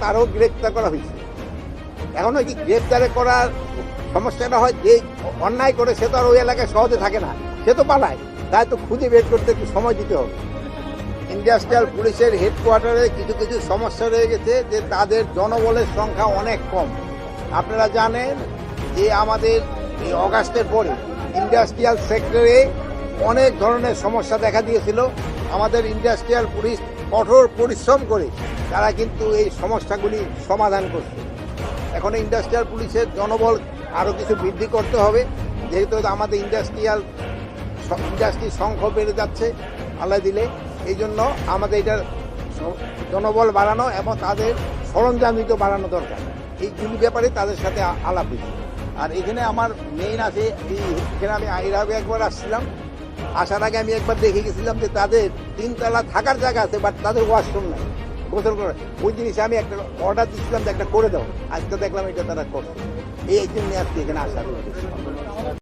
তারও গ্রেপ্তার করা হয়েছে। এখন ওই গ্রেপ্তারে করার সমস্যাটা হয় যে অন্যায় করে সে তো আর ওই এলাকায় সহজে থাকে না। সে তো পালায়, তাই তো খুঁজে বের করতে একটু সময় দিতে হবে। ইন্ডাস্ট্রিয়াল পুলিশের হেডকোয়ার্টারে কিছু কিছু সমস্যা রয়ে গেছে যে তাদের জনবলের সংখ্যা অনেক কম। আপনারা জানেন যে আমাদের এই অগাস্টের পরে ইন্ডাস্ট্রিয়াল সেক্টরে অনেক ধরনের সমস্যা দেখা দিয়েছিল। আমাদের ইন্ডাস্ট্রিয়াল পুলিশ কঠোর পরিশ্রম করে তারা কিন্তু এই সমস্যাগুলি সমাধান করছে। এখন ইন্ডাস্ট্রিয়াল পুলিশের জনবল আরও কিছু বৃদ্ধি করতে হবে। যেহেতু আমাদের ইন্ডাস্ট্রিয়াল ইন্ডাস্ট্রির সংখ্যা বেড়ে যাচ্ছে আল্লাহ দিলে, এই জন্য আমাদের এটার জনবল বাড়ানো এবং তাদের সরঞ্জাম দিতে বাড়ানো দরকার। এইগুলি ব্যাপারে তাদের সাথে আলাপ হয়েছে। আর এখানে আমার মেইন আছে এখানে আমি আগে একবার আসছিলাম। আসার আগে আমি একবার দেখে গেছিলাম যে তাদের তিনতলা থাকার জায়গা আছে বাট তাদের ওয়াশরুম নাই। গোসল করে। ওই জিনিস আমি একটা অর্ডার দিচ্ছিলাম যে একটা করে দাও। আজকে দেখলাম এটা তারা করছে। এই জন্য আজকে এখানে আসার